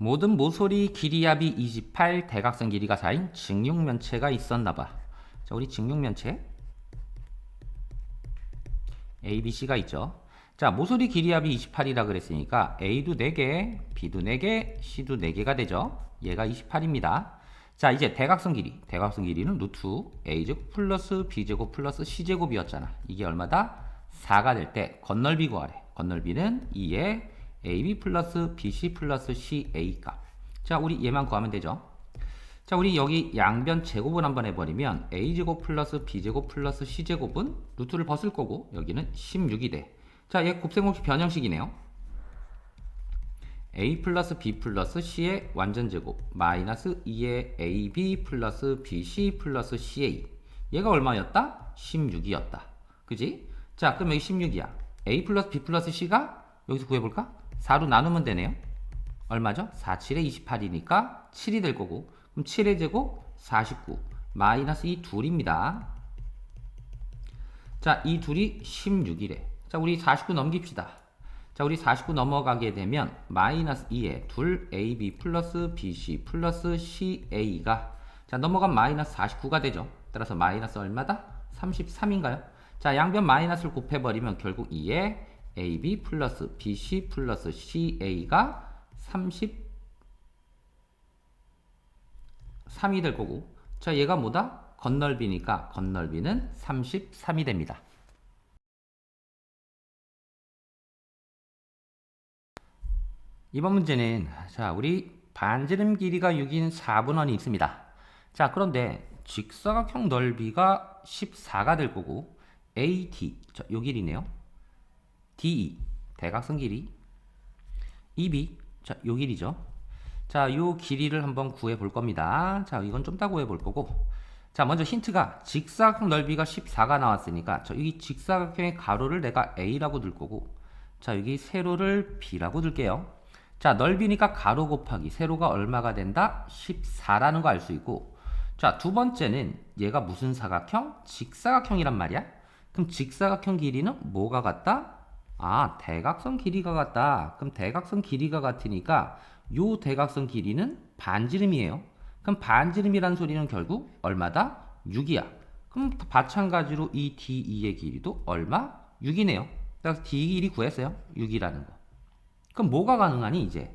모든 모서리 길이합이 28, 대각선 길이가 4인 직육면체가 있었나봐. 자, 우리 직육면체 A, B, C가 있죠. 자, 모서리 길이합이 28이라 그랬으니까 A도 4개, B도 4개, C도 4개가 되죠. 얘가 28입니다. 자, 이제 대각선 길이. 대각선 길이는 루트 A제곱 플러스 B제곱 플러스 C제곱이었잖아. 이게 얼마다? 4가 될 때 건널비 구하래. 건널비는 2에 AB 플러스 BC 플러스 CA 값. 자, 우리 얘만 구하면 되죠. 자, 우리 여기 양변 제곱을 한번 해버리면 a제곱 플러스 b제곱 플러스 c제곱은 루트를 벗을 거고 여기는 16이 돼. 자, 얘 곱셈공식 변형식이네요. a 플러스 b 플러스 c의 완전 제곱 마이너스 2의 ab 플러스 bc 플러스 ca 얘가 얼마였다? 16이었다. 그지? 자, 그럼 여기 16이야. a 플러스 b 플러스 c가 여기서 구해볼까? 4로 나누면 되네요. 얼마죠? 4, 7에 28이니까 7이 될 거고 그럼 7의 제곱 49 마이너스 이 둘입니다. 자, 이 둘이 16이래. 자, 우리 49 넘깁시다. 자, 우리 49 넘어가게 되면 마이너스 2에 둘 AB 플러스 BC 플러스 CA가 자, 넘어간 마이너스 49가 되죠. 따라서 마이너스 얼마다? 33인가요? 자, 양변 마이너스를 곱해버리면 결국 2에 AB 플러스 BC 플러스 CA가 30 3이 될 거고 자 얘가 뭐다? 건널비니까 건널비는 33이 됩니다. 이번 문제는 자 우리 반지름 길이가 6인 4분원이 있습니다. 자 그런데 직사각형 넓이가 14가 될 거고 AT 자, 요 길이네요. DE 대각선 길이 EB 자, 요 길이죠. 자, 요 길이를 한번 구해 볼 겁니다. 자, 이건 좀더 구해 볼 거고. 자, 먼저 힌트가 직사각형 넓이가 14가 나왔으니까 저 여기 직사각형의 가로를 내가 A라고 둘 거고. 자, 여기 세로를 B라고 둘게요. 자, 넓이니까 가로 곱하기 세로가 얼마가 된다? 14라는 거 알 수 있고. 자, 두 번째는 얘가 무슨 사각형? 직사각형이란 말이야. 그럼 직사각형 길이는 뭐가 같다? 아, 대각선 길이가 같다. 그럼 대각선 길이가 같으니까 요 대각선 길이는 반지름이에요. 그럼 반지름이란 소리는 결국 얼마다? 6이야. 그럼 마찬가지로 이 DE의 길이도 얼마? 6이네요. 그래서 D 길이 구했어요. 6이라는 거. 그럼 뭐가 가능하니 이제?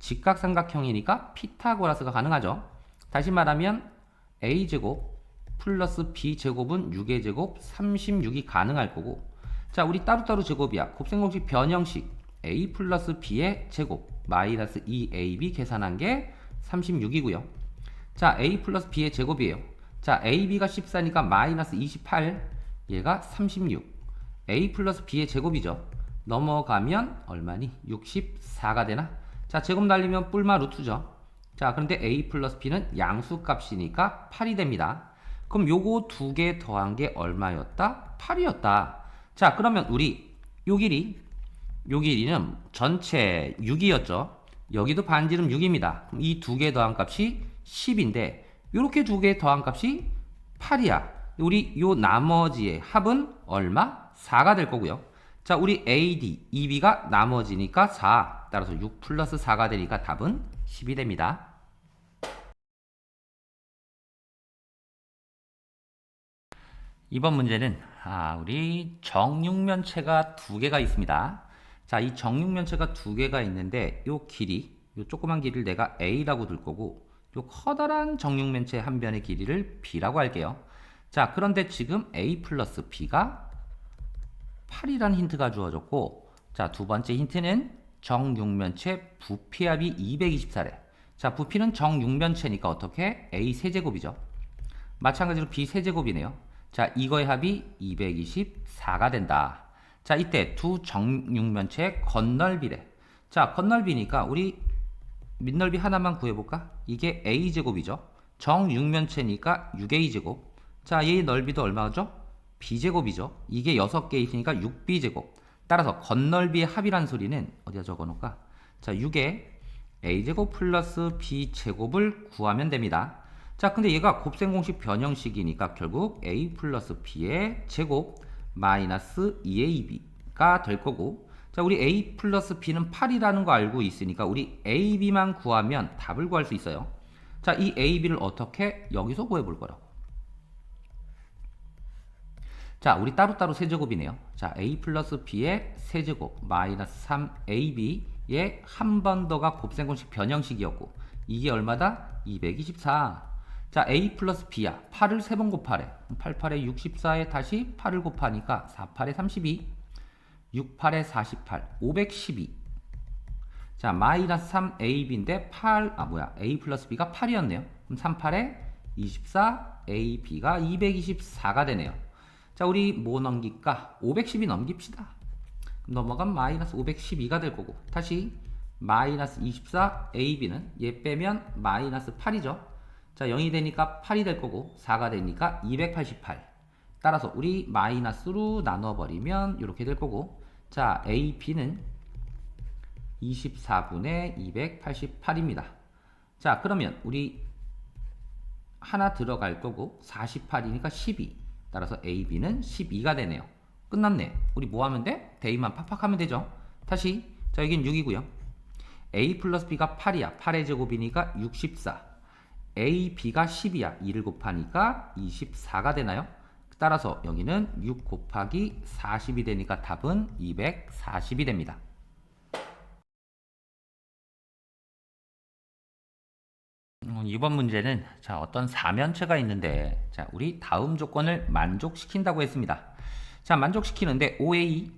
직각삼각형이니까 피타고라스가 가능하죠. 다시 말하면 a제곱 플러스 b제곱은 6의 제곱 36이 가능할 거고 자 우리 따로따로 제곱이야. 곱셈공식 변형식 a 플러스 b의 제곱 마이너스 2ab 계산한 게 36이고요. 자 a 플러스 b의 제곱이에요. 자 ab가 14니까 마이너스 28 얘가 36 a 플러스 b의 제곱이죠. 넘어가면 얼마니? 64가 되나? 자 제곱 날리면 뿔마 루트죠. 자 그런데 a 플러스 b는 양수값이니까 8이 됩니다. 그럼 요거 두 개 더한 게 얼마였다? 8이었다. 자 그러면 우리 요 길이 요 길이는 전체 6이었죠. 여기도 반지름 6입니다. 이두 개 더한 값이 10인데 이렇게 두 개 더한 값이 8이야. 우리 요 나머지의 합은 얼마? 4가 될 거고요. 자, 우리 AD, EB가 나머지니까 4. 따라서 6 플러스 4가 되니까 답은 10이 됩니다. 이번 문제는 아, 우리 정육면체가 두 개가 있습니다. 자, 이 정육면체가 두 개가 있는데 요 길이, 요 조그만 길이를 내가 A라고 둘 거고 요 커다란 정육면체 한 변의 길이를 B라고 할게요. 자, 그런데 지금 A 플러스 B가 8이라는 힌트가 주어졌고 자, 두 번째 힌트는 정육면체 부피합이 224래. 자, 부피는 정육면체니까 어떻게? A 세제곱이죠. 마찬가지로 B 세제곱이네요. 자, 이거의 합이 224가 된다. 자, 이때 두 정육면체의 건널비래. 자, 건널비니까 우리 밑넓이 하나만 구해볼까? 이게 a제곱이죠. 정육면체니까 6a제곱. 자, 얘의 넓이도 얼마죠? b제곱이죠. 이게 6개 있으니까 6b제곱. 따라서 건널비의 합이란 소리는 어디다 적어놓을까? 자, 6에 a제곱 플러스 b제곱을 구하면 됩니다. 자, 근데 얘가 곱셈공식 변형식이니까 결국 a 플러스 b의 제곱 마이너스 2ab가 될 거고 자, 우리 A 플러스 B는 8이라는 거 알고 있으니까 우리 A, B만 구하면 답을 구할 수 있어요. 자, 이 A, B를 어떻게 여기서 구해 볼 거라고. 자, 우리 따로따로 세제곱이네요. 자, A 플러스 B의 세제곱 마이너스 3AB의 한 번 더가 곱셈공식 변형식이었고 이게 얼마다? 224. 자, A 플러스 B야. 8을 세번 곱하래. 8, 8에 64에 다시 8을 곱하니까 4, 8에 32. 6, 8에 48. 512. 자, 마이너스 3AB인데 8, 아, 뭐야. A 플러스 B가 8이었네요. 그럼 3, 8에 24, AB가 224가 되네요. 자, 우리 뭐 넘길까? 512 넘깁시다. 그럼 넘어간 마이너스 512가 될 거고. 다시 마이너스 24, AB는 얘 빼면 마이너스 8이죠. 자, 0이 되니까 8이 될 거고 4가 되니까 288. 따라서 우리 마이너스로 나눠버리면 이렇게 될 거고 자, AP는 24분의 288입니다. 자, 그러면 우리 하나 들어갈 거고 48이니까 12. 따라서 AB는 12가 되네요. 끝났네. 우리 뭐 하면 돼? 대입만 팍팍 하면 되죠. 다시 자 여긴 6이고요. A 플러스 B가 8이야. 8의 제곱이니까 64. A, B가 10이야. 2를 곱하니까 24가 되나요? 따라서 여기는 6 곱하기 40이 되니까 답은 240이 됩니다. 음, 이번 문제는 자 어떤 사면체가 있는데 자 우리 다음 조건을 만족시킨다고 했습니다. 자 만족시키는데 OA,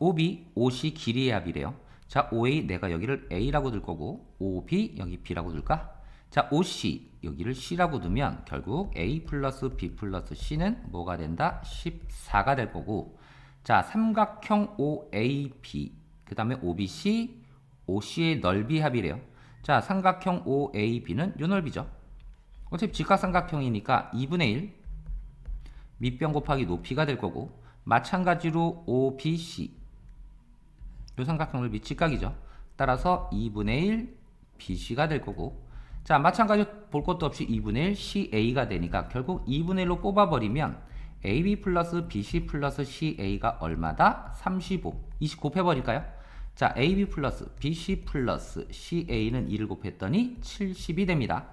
OB, OC 길이의 합이래요. 자 OA 내가 여기를 A라고 둘 거고 OB 여기 B라고 둘까? 자 OC 여기를 C라고 두면 결국 A 플러스 B 플러스 C는 뭐가 된다? 14가 될 거고 자 삼각형 OAB 그 다음에 OBC, OC의 넓이 합이래요. 자, 삼각형 OAB는 요 넓이죠. 어차피 직각삼각형이니까 2분의 1 밑변 곱하기 높이가 될 거고 마찬가지로 OBC 요 삼각형 넓이 직각이죠. 따라서 2분의 1 BC가 될 거고 자, 마찬가지로 볼 것도 없이 2분의 1 CA가 되니까 결국 2분의 1로 뽑아버리면 AB 플러스 BC 플러스 CA가 얼마다? 35. 20 곱해버릴까요? 자, AB 플러스 BC 플러스 CA는 2를 곱했더니 70이 됩니다.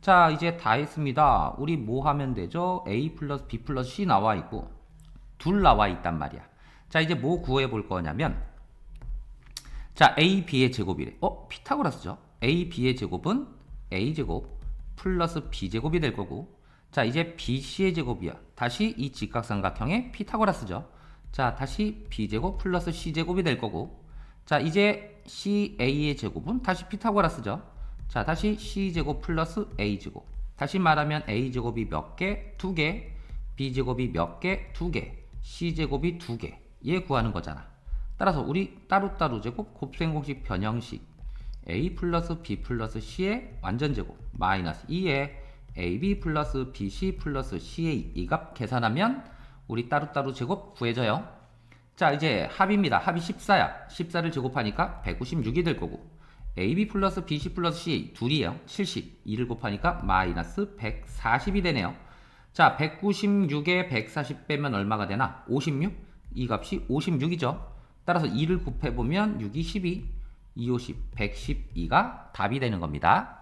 자, 이제 다 했습니다. 우리 뭐 하면 되죠? A 플러스 B 플러스 C 나와 있고 둘 나와 있단 말이야. 자, 이제 뭐 구해 볼 거냐면 자, A, B의 제곱이래. 어? 피타고라스죠? A, B의 제곱은 A 제곱 플러스 B 제곱이 될 거고 자, 이제 BC의 제곱이야. 다시 이 직각삼각형의 피타고라스죠. 자, 다시 B제곱 플러스 C제곱이 될 거고 자, 이제 CA의 제곱은 다시 피타고라스죠. 자, 다시 C제곱 플러스 A제곱. 다시 말하면 A제곱이 몇 개? 두 개. B제곱이 몇 개? 두 개. C제곱이 두 개. 얘 구하는 거잖아. 따라서 우리 따로따로 제곱 곱셈공식 변형식 A 플러스 B 플러스 C의 완전제곱 마이너스 2에 AB 플러스 BC 플러스 CA 이값 계산하면 우리 따로따로 제곱 구해져요. 자 이제 합입니다. 합이 14야. 14를 제곱하니까 196이 될 거고 AB 플러스 BC 플러스 CA 둘이에요. 70. 2를 곱하니까 마이너스 140이 되네요. 자 196에 140 빼면 얼마가 되나? 56? 이 값이 56이죠. 따라서 2를 곱해보면 6이 12, 2, 50, 112가 답이 되는 겁니다.